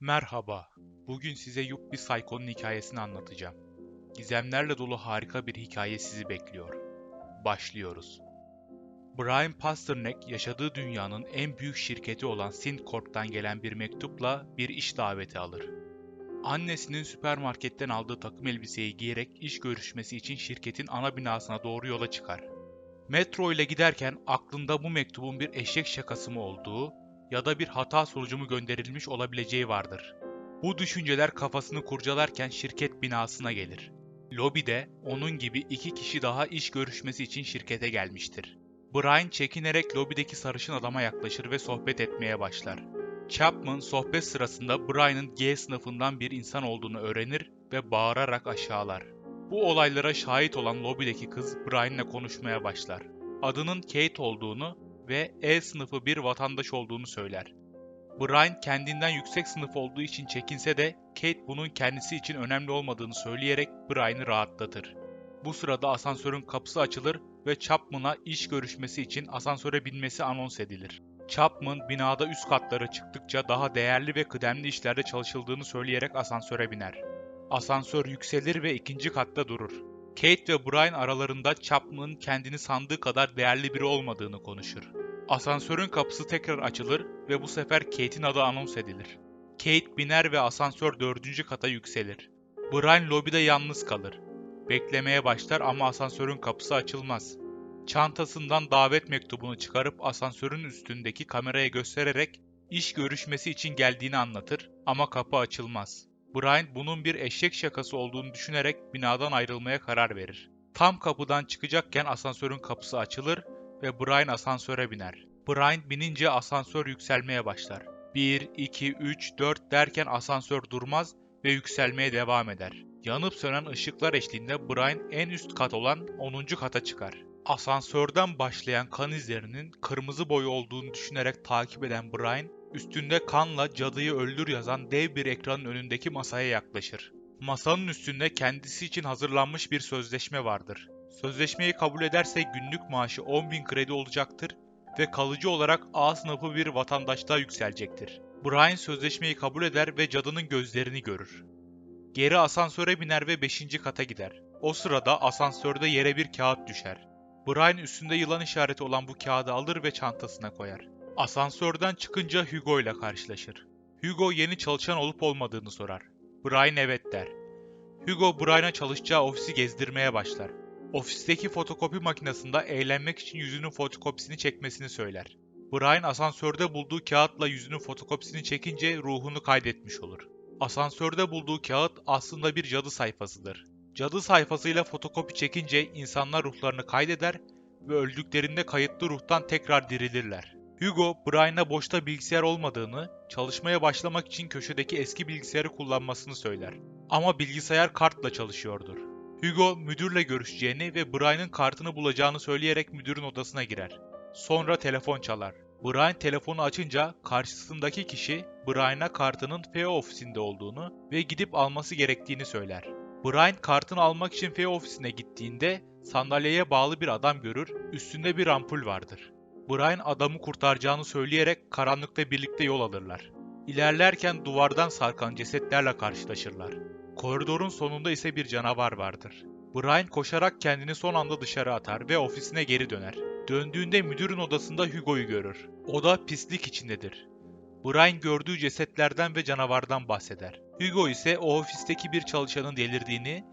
Merhaba. Bugün size Yuppie Psycho'nun hikayesini anlatacağım. Gizemlerle dolu harika bir hikaye sizi bekliyor. Başlıyoruz. Brian Pasternak yaşadığı dünyanın en büyük şirketi olan Syncorp'tan gelen bir mektupla bir iş daveti alır. Annesinin süpermarketten aldığı takım elbiseyi giyerek iş görüşmesi için şirketin ana binasına doğru yola çıkar. Metro ile giderken aklında bu mektubun bir eşek şakası mı olduğu ya da bir hata sonucu mu gönderilmiş olabileceği vardır. Bu düşünceler kafasını kurcalarken şirket binasına gelir. Lobide onun gibi iki kişi daha iş görüşmesi için şirkete gelmiştir. Brian çekinerek lobideki sarışın adama yaklaşır ve sohbet etmeye başlar. Chapman sohbet sırasında Brian'ın G sınıfından bir insan olduğunu öğrenir ve bağırarak aşağılar. Bu olaylara şahit olan lobideki kız Brian'la konuşmaya başlar. Adının Kate olduğunu ve E sınıfı bir vatandaş olduğunu söyler. Brian kendinden yüksek sınıf olduğu için çekinse de Kate bunun kendisi için önemli olmadığını söyleyerek Brian'ı rahatlatır. Bu sırada asansörün kapısı açılır ve Chapman'a iş görüşmesi için asansöre binmesi anons edilir. Chapman binada üst katlara çıktıkça daha değerli ve kıdemli işlerde çalışıldığını söyleyerek asansöre biner. Asansör yükselir ve ikinci katta durur. Kate ve Brian aralarında Chapman'ın kendini sandığı kadar değerli biri olmadığını konuşur. Asansörün kapısı tekrar açılır ve bu sefer Kate'in adı anons edilir. Kate biner ve asansör dördüncü kata yükselir. Brian lobide yalnız kalır. Beklemeye başlar ama asansörün kapısı açılmaz. Çantasından davet mektubunu çıkarıp asansörün üstündeki kameraya göstererek iş görüşmesi için geldiğini anlatır ama kapı açılmaz. Brian bunun bir eşek şakası olduğunu düşünerek binadan ayrılmaya karar verir. Tam kapıdan çıkacakken asansörün kapısı açılır ve Brian asansöre biner. Brian binince asansör yükselmeye başlar. 1, 2, 3, 4 derken asansör durmaz ve yükselmeye devam eder. Yanıp sönen ışıklar eşliğinde Brian en üst kat olan 10. kata çıkar. Asansörden başlayan kan izlerinin kırmızı boyu olduğunu düşünerek takip eden Brian, üstünde kanla cadıyı öldür yazan dev bir ekranın önündeki masaya yaklaşır. Masanın üstünde kendisi için hazırlanmış bir sözleşme vardır. Sözleşmeyi kabul ederse günlük maaşı 10.000 kredi olacaktır ve kalıcı olarak A sınıfı bir vatandaşlığa yükselecektir. Brian sözleşmeyi kabul eder ve cadının gözlerini görür. Geri asansöre biner ve 5. kata gider. O sırada asansörde yere bir kağıt düşer. Brian üstünde yılan işareti olan bu kağıdı alır ve çantasına koyar. Asansörden çıkınca Hugo ile karşılaşır. Hugo yeni çalışan olup olmadığını sorar. Brian evet der. Hugo Brian'a çalışacağı ofisi gezdirmeye başlar. Ofisteki fotokopi makinesinde eğlenmek için yüzünün fotokopisini çekmesini söyler. Brian asansörde bulduğu kağıtla yüzünün fotokopisini çekince ruhunu kaydetmiş olur. Asansörde bulduğu kağıt aslında bir cadı sayfasıdır. Cadı sayfasıyla fotokopi çekince insanlar ruhlarını kaydeder ve öldüklerinde kayıtlı ruhtan tekrar dirilirler. Hugo, Brian'a boşta bilgisayar olmadığını, çalışmaya başlamak için köşedeki eski bilgisayarı kullanmasını söyler. Ama bilgisayar kartla çalışıyordur. Hugo müdürle görüşeceğini ve Brian'ın kartını bulacağını söyleyerek müdürün odasına girer. Sonra telefon çalar. Brian telefonu açınca karşısındaki kişi Brian'a kartının FEO ofisinde olduğunu ve gidip alması gerektiğini söyler. Brian kartını almak için FEO ofisine gittiğinde sandalyeye bağlı bir adam görür, üstünde bir ampul vardır. Brian adamı kurtaracağını söyleyerek karanlıkta birlikte yol alırlar. İlerlerken duvardan sarkan cesetlerle karşılaşırlar. Koridorun sonunda ise bir canavar vardır. Brian koşarak kendini son anda dışarı atar ve ofisine geri döner. Döndüğünde müdürün odasında Hugo'yu görür. Oda pislik içindedir. Brian gördüğü cesetlerden ve canavardan bahseder. Hugo ise o ofisteki bir çalışanın delirdiğini,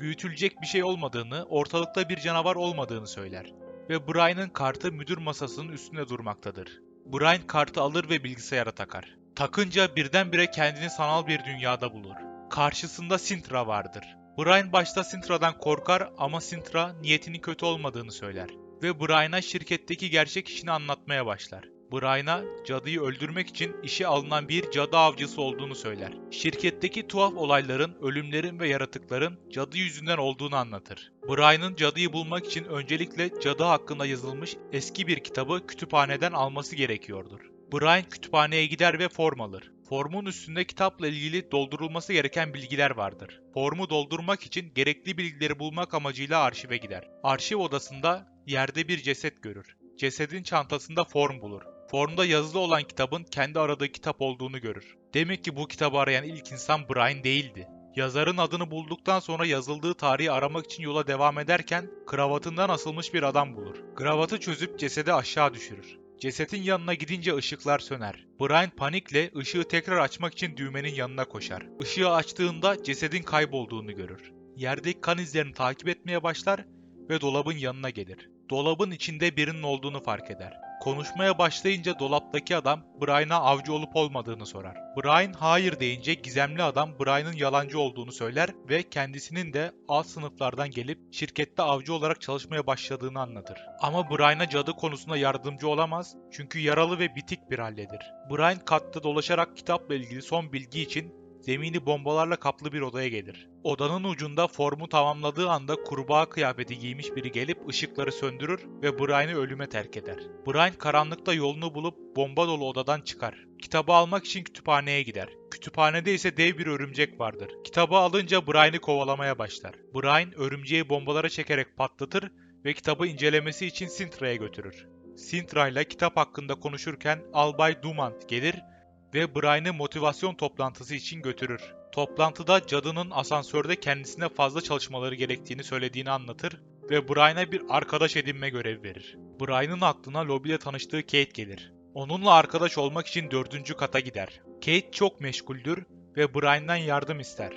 büyütülecek bir şey olmadığını, ortalıkta bir canavar olmadığını söyler. Ve Brian'ın kartı müdür masasının üstünde durmaktadır. Brian kartı alır ve bilgisayara takar. Takınca birdenbire kendini sanal bir dünyada bulur. Karşısında Sintra vardır. Brian başta Sintra'dan korkar ama Sintra niyetinin kötü olmadığını söyler. Ve Brian'a şirketteki gerçek işini anlatmaya başlar. Brian'a cadıyı öldürmek için işe alınan bir cadı avcısı olduğunu söyler. Şirketteki tuhaf olayların, ölümlerin ve yaratıkların cadı yüzünden olduğunu anlatır. Brian'ın cadıyı bulmak için öncelikle cadı hakkında yazılmış eski bir kitabı kütüphaneden alması gerekiyordur. Brian kütüphaneye gider ve form alır. Formun üstünde kitapla ilgili doldurulması gereken bilgiler vardır. Formu doldurmak için gerekli bilgileri bulmak amacıyla arşive gider. Arşiv odasında yerde bir ceset görür. Cesedin çantasında form bulur. Formda yazılı olan kitabın kendi aradığı kitap olduğunu görür. Demek ki bu kitabı arayan ilk insan Brian değildi. Yazarın adını bulduktan sonra yazıldığı tarihi aramak için yola devam ederken kravatından asılmış bir adam bulur. Kravatı çözüp cesedi aşağı düşürür. Cesetin yanına gidince ışıklar söner. Brian panikle ışığı tekrar açmak için düğmenin yanına koşar. Işığı açtığında cesedin kaybolduğunu görür. Yerdeki kan izlerini takip etmeye başlar ve dolabın yanına gelir. Dolabın içinde birinin olduğunu fark eder. Konuşmaya başlayınca dolaptaki adam Brian'a avcı olup olmadığını sorar. Brian hayır deyince gizemli adam Brian'ın yalancı olduğunu söyler ve kendisinin de alt sınıflardan gelip şirkette avcı olarak çalışmaya başladığını anlatır. Ama Brian'a cadı konusunda yardımcı olamaz çünkü yaralı ve bitik bir halledir. Brian katta dolaşarak kitapla ilgili son bilgi için zemini bombalarla kaplı bir odaya gelir. Odanın ucunda formu tamamladığı anda kurbağa kıyafeti giymiş biri gelip ışıkları söndürür ve Brian'ı ölüme terk eder. Brian karanlıkta yolunu bulup bomba dolu odadan çıkar. Kitabı almak için kütüphaneye gider. Kütüphanede ise dev bir örümcek vardır. Kitabı alınca Brian'ı kovalamaya başlar. Brian örümceği bombalara çekerek patlatır ve kitabı incelemesi için Sintra'ya götürür. Sintra ile kitap hakkında konuşurken Albay Dumont gelir ve Brian'ı motivasyon toplantısı için götürür. Toplantıda cadının asansörde kendisine fazla çalışmaları gerektiğini söylediğini anlatır ve Brian'a bir arkadaş edinme görevi verir. Brian'ın aklına lobide tanıştığı Kate gelir. Onunla arkadaş olmak için dördüncü kata gider. Kate çok meşguldür ve Brian'dan yardım ister.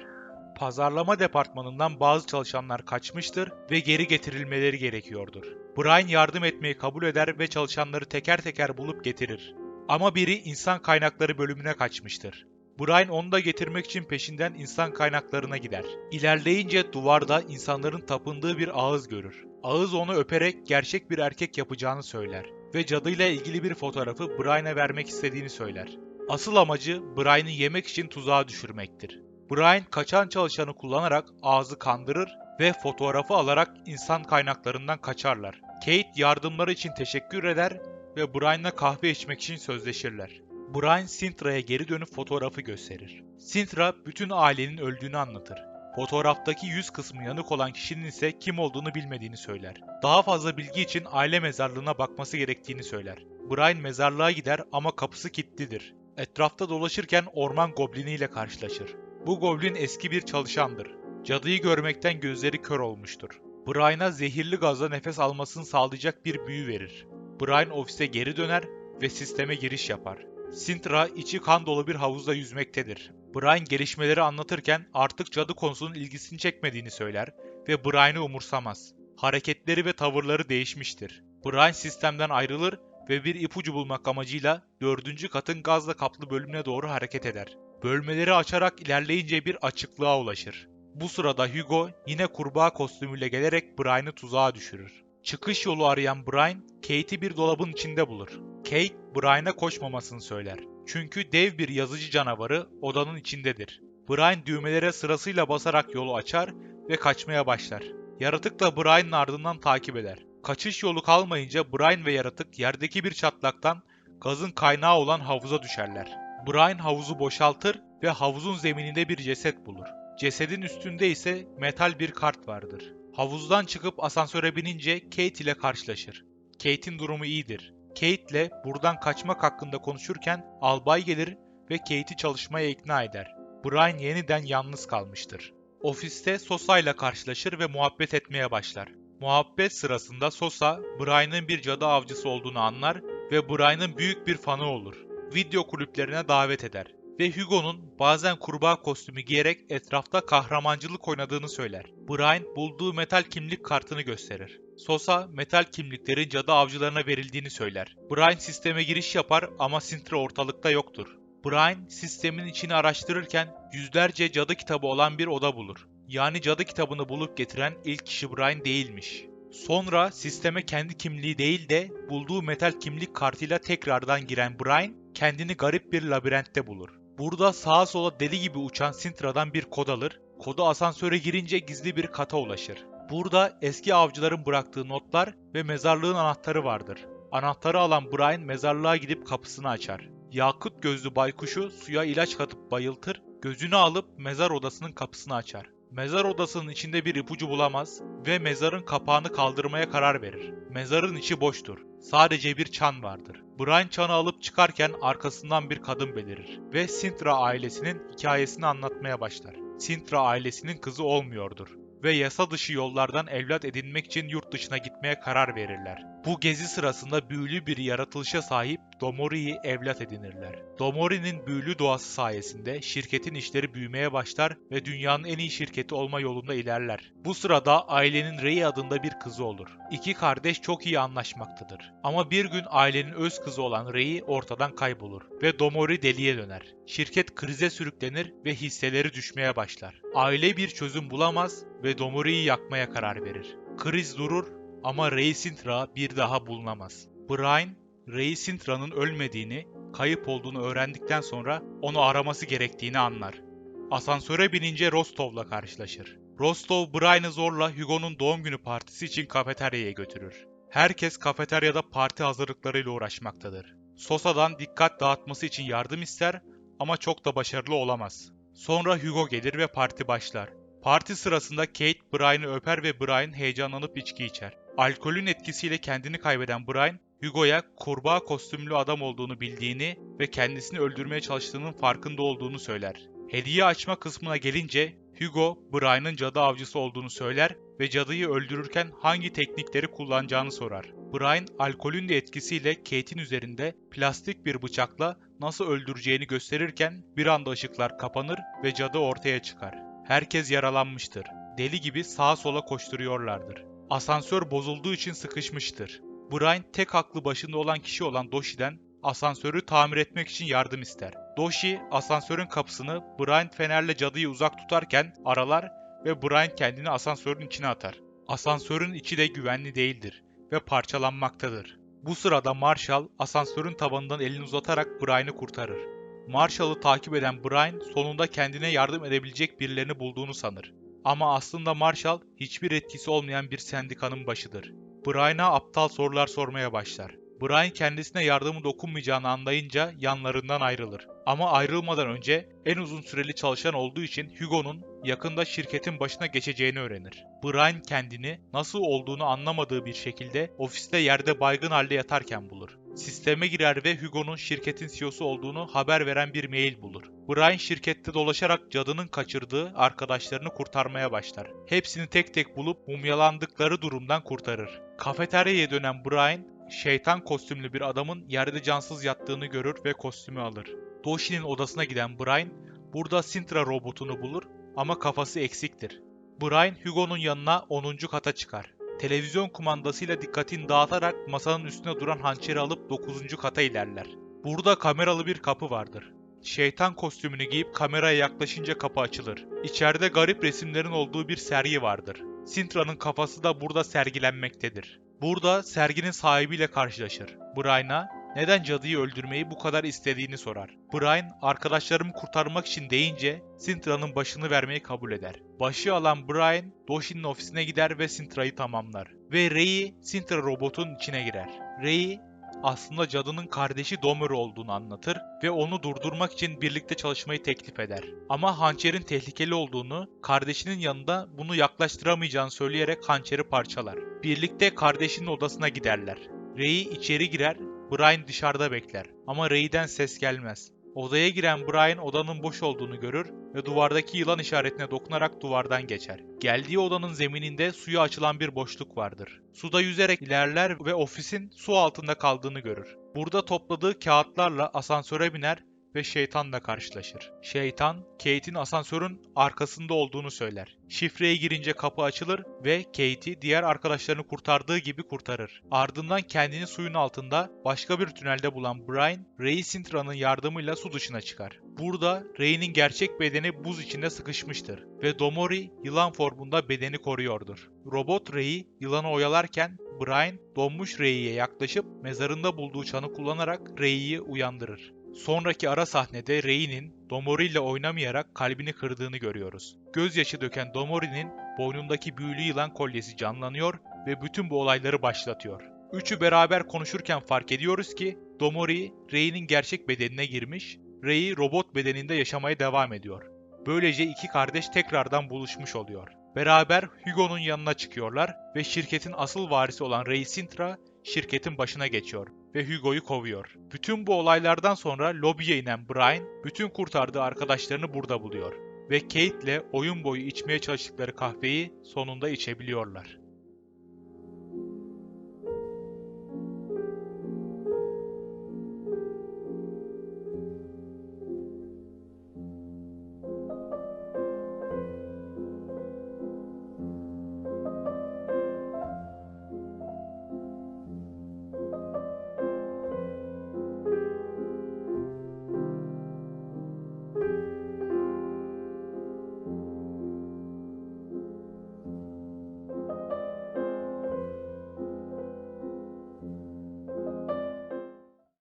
Pazarlama departmanından bazı çalışanlar kaçmıştır ve geri getirilmeleri gerekiyordur. Brian yardım etmeyi kabul eder ve çalışanları teker teker bulup getirir. Ama biri insan kaynakları bölümüne kaçmıştır. Brian onu da getirmek için peşinden insan kaynaklarına gider. İlerleyince duvarda insanların tapındığı bir ağız görür. Ağız onu öperek gerçek bir erkek yapacağını söyler ve cadıyla ilgili bir fotoğrafı Brian'a vermek istediğini söyler. Asıl amacı Brian'ı yemek için tuzağa düşürmektir. Brian kaçan çalışanı kullanarak ağzı kandırır ve fotoğrafı alarak insan kaynaklarından kaçarlar. Kate yardımları için teşekkür eder ve Brian'la kahve içmek için sözleşirler. Brian Sintra'ya geri dönüp fotoğrafı gösterir. Sintra bütün ailenin öldüğünü anlatır. Fotoğraftaki yüz kısmı yanık olan kişinin ise kim olduğunu bilmediğini söyler. Daha fazla bilgi için aile mezarlığına bakması gerektiğini söyler. Brian mezarlığa gider ama kapısı kilitlidir. Etrafta dolaşırken orman goblini ile karşılaşır. Bu goblin eski bir çalışandır. Cadıyı görmekten gözleri kör olmuştur. Brian'a zehirli gazla nefes almasını sağlayacak bir büyü verir. Brian ofise geri döner ve sisteme giriş yapar. Sintra içi kan dolu bir havuzda yüzmektedir. Brian gelişmeleri anlatırken artık cadı konusunun ilgisini çekmediğini söyler ve Brian'ı umursamaz. Hareketleri ve tavırları değişmiştir. Brian sistemden ayrılır ve bir ipucu bulmak amacıyla dördüncü katın gazla kaplı bölümüne doğru hareket eder. Bölmeleri açarak ilerleyince bir açıklığa ulaşır. Bu sırada Hugo yine kurbağa kostümüyle gelerek Brian'ı tuzağa düşürür. Çıkış yolu arayan Brian, Kate'i bir dolabın içinde bulur. Kate, Brian'a koşmamasını söyler. Çünkü dev bir yazıcı canavarı odanın içindedir. Brian düğmelere sırasıyla basarak yolu açar ve kaçmaya başlar. Yaratık da Brian'ın ardından takip eder. Kaçış yolu kalmayınca Brian ve yaratık yerdeki bir çatlaktan gazın kaynağı olan havuza düşerler. Brian havuzu boşaltır ve havuzun zemininde bir ceset bulur. Cesedin üstünde ise metal bir kart vardır. Havuzdan çıkıp asansöre binince Kate ile karşılaşır. Kate'in durumu iyidir. Kate ile buradan kaçmak hakkında konuşurken albay gelir ve Kate'i çalışmaya ikna eder. Brian yeniden yalnız kalmıştır. Ofiste Sosa ile karşılaşır ve muhabbet etmeye başlar. Muhabbet sırasında Sosa, Brian'ın bir cadı avcısı olduğunu anlar ve Brian'ın büyük bir fanı olur. Video kulüplerine davet eder ve Hugo'nun bazen kurbağa kostümü giyerek etrafta kahramancılık oynadığını söyler. Brian bulduğu metal kimlik kartını gösterir. Sosa metal kimliklerin cadı avcılarına verildiğini söyler. Brian sisteme giriş yapar ama Sintra ortalıkta yoktur. Brian sistemin içini araştırırken yüzlerce cadı kitabı olan bir oda bulur. Yani cadı kitabını bulup getiren ilk kişi Brian değilmiş. Sonra sisteme kendi kimliği değil de bulduğu metal kimlik kartıyla tekrardan giren Brian kendini garip bir labirentte bulur. Burada sağa sola deli gibi uçan Sintra'dan bir kod alır, kodu asansöre girince gizli bir kata ulaşır. Burada eski avcıların bıraktığı notlar ve mezarlığın anahtarı vardır. Anahtarı alan Brian mezarlığa gidip kapısını açar. Yakut gözlü baykuşu suya ilaç katıp bayıltır, gözünü alıp mezar odasının kapısını açar. Mezar odasının içinde bir ipucu bulamaz ve mezarın kapağını kaldırmaya karar verir. Mezarın içi boştur. Sadece bir çan vardır. Brian çanı alıp çıkarken arkasından bir kadın belirir ve Sintra ailesinin hikayesini anlatmaya başlar. Sintra ailesinin kızı olmuyordur ve yasa dışı yollardan evlat edinmek için yurt dışına gitmeye karar verirler. Bu gezi sırasında büyülü bir yaratılışa sahip Domori'yi evlat edinirler. Domori'nin büyülü doğası sayesinde şirketin işleri büyümeye başlar ve dünyanın en iyi şirketi olma yolunda ilerler. Bu sırada ailenin Rei adında bir kızı olur. İki kardeş çok iyi anlaşmaktadır. Ama bir gün ailenin öz kızı olan Rei ortadan kaybolur ve Domori deliye döner. Şirket krize sürüklenir ve hisseleri düşmeye başlar. Aile bir çözüm bulamaz ve Domori'yi yakmaya karar verir. Kriz durur ama Rey Sintra bir daha bulunamaz. Brian, Rey Sintra'nın ölmediğini, kayıp olduğunu öğrendikten sonra onu araması gerektiğini anlar. Asansöre binince Rostov'la karşılaşır. Rostov, Brian'ı zorla Hugo'nun doğum günü partisi için kafeteryaya götürür. Herkes kafeteryada parti hazırlıklarıyla uğraşmaktadır. Sosa'dan dikkat dağıtması için yardım ister ama çok da başarılı olamaz. Sonra Hugo gelir ve parti başlar. Parti sırasında Kate Brian'ı öper ve Brian heyecanlanıp içki içer. Alkolün etkisiyle kendini kaybeden Brian, Hugo'ya kurbağa kostümlü adam olduğunu bildiğini ve kendisini öldürmeye çalıştığının farkında olduğunu söyler. Hediye açma kısmına gelince Hugo, Brian'ın cadı avcısı olduğunu söyler ve cadıyı öldürürken hangi teknikleri kullanacağını sorar. Brian, alkolün de etkisiyle Kate'in üzerinde plastik bir bıçakla nasıl öldüreceğini gösterirken bir anda ışıklar kapanır ve cadı ortaya çıkar. Herkes yaralanmıştır. Deli gibi sağa sola koşturuyorlardır. Asansör bozulduğu için sıkışmıştır. Brian tek aklı başında olan kişi olan Doshi'den asansörü tamir etmek için yardım ister. Doshi asansörün kapısını Brian fenerle cadıyı uzak tutarken aralar ve Brian kendini asansörün içine atar. Asansörün içi de güvenli değildir ve parçalanmaktadır. Bu sırada Marshall asansörün tabanından elini uzatarak Brian'ı kurtarır. Marshall'ı takip eden Brian sonunda kendine yardım edebilecek birilerini bulduğunu sanır. Ama aslında Marshall hiçbir etkisi olmayan bir sendikanın başıdır. Brian'a aptal sorular sormaya başlar. Brian kendisine yardımı dokunmayacağını anlayınca yanlarından ayrılır. Ama ayrılmadan önce en uzun süreli çalışan olduğu için Hugo'nun yakında şirketin başına geçeceğini öğrenir. Brian kendini nasıl olduğunu anlamadığı bir şekilde ofiste yerde baygın halde yatarken bulur. Sisteme girer ve Hugo'nun şirketin CEO'su olduğunu haber veren bir mail bulur. Brian şirkette dolaşarak cadının kaçırdığı arkadaşlarını kurtarmaya başlar. Hepsini tek tek bulup mumyalandıkları durumdan kurtarır. Kafeteryaya dönen Brian, şeytan kostümlü bir adamın yerde cansız yattığını görür ve kostümü alır. Doshi'nin odasına giden Brian, burada Sintra robotunu bulur ama kafası eksiktir. Brian, Hugo'nun yanına 10. kata çıkar. Televizyon kumandasıyla dikkatini dağıtarak masanın üstüne duran hançeri alıp 9. kata ilerler. Burada kameralı bir kapı vardır. Şeytan kostümünü giyip kameraya yaklaşınca kapı açılır. İçeride garip resimlerin olduğu bir sergi vardır. Sintra'nın kafası da burada sergilenmektedir. Burada serginin sahibiyle karşılaşır. Brian'a neden cadıyı öldürmeyi bu kadar istediğini sorar. Brian, arkadaşlarımı kurtarmak için deyince Sintra'nın başını vermeyi kabul eder. Başı alan Brian, Doshi'nin ofisine gider ve Sintra'yı tamamlar. Ve Rey'i Sintra robotun içine girer. Rey'i aslında cadının kardeşi Domer olduğunu anlatır ve onu durdurmak için birlikte çalışmayı teklif eder. Ama hançerin tehlikeli olduğunu, kardeşinin yanında bunu yaklaştıramayacağını söyleyerek hançeri parçalar. Birlikte kardeşinin odasına giderler. Rey içeri girer, Brian dışarıda bekler ama Rey'den ses gelmez. Odaya giren Brian odanın boş olduğunu görür ve duvardaki yılan işaretine dokunarak duvardan geçer. Geldiği odanın zemininde suya açılan bir boşluk vardır. Suda yüzerek ilerler ve ofisin su altında kaldığını görür. Burada topladığı kağıtlarla asansöre biner ve şeytanla karşılaşır. Şeytan, Kate'in asansörün arkasında olduğunu söyler. Şifreye girince kapı açılır ve Kate'i diğer arkadaşlarını kurtardığı gibi kurtarır. Ardından kendini suyun altında başka bir tünelde bulan Brian, Ray Sintra'nın yardımıyla su dışına çıkar. Burada Ray'nin gerçek bedeni buz içinde sıkışmıştır ve Domori yılan formunda bedeni koruyordur. Robot Ray'i yılanı oyalarken Brian donmuş Ray'ye yaklaşıp mezarında bulduğu çanı kullanarak Ray'i uyandırır. Sonraki ara sahnede Rei'nin Domori ile oynamayarak kalbini kırdığını görüyoruz. Gözyaşı döken Domori'nin boynundaki büyülü yılan kolyesi canlanıyor ve bütün bu olayları başlatıyor. Üçü beraber konuşurken fark ediyoruz ki Domori, Rei'nin gerçek bedenine girmiş, Rei robot bedeninde yaşamaya devam ediyor. Böylece iki kardeş tekrardan buluşmuş oluyor. Beraber Hugo'nun yanına çıkıyorlar ve şirketin asıl varisi olan Ray Sintra şirketin başına geçiyor ve Hugo'yu kovuyor. Bütün bu olaylardan sonra lobiye inen Brian bütün kurtardığı arkadaşlarını burada buluyor ve Kate ile oyun boyu içmeye çalıştıkları kahveyi sonunda içebiliyorlar.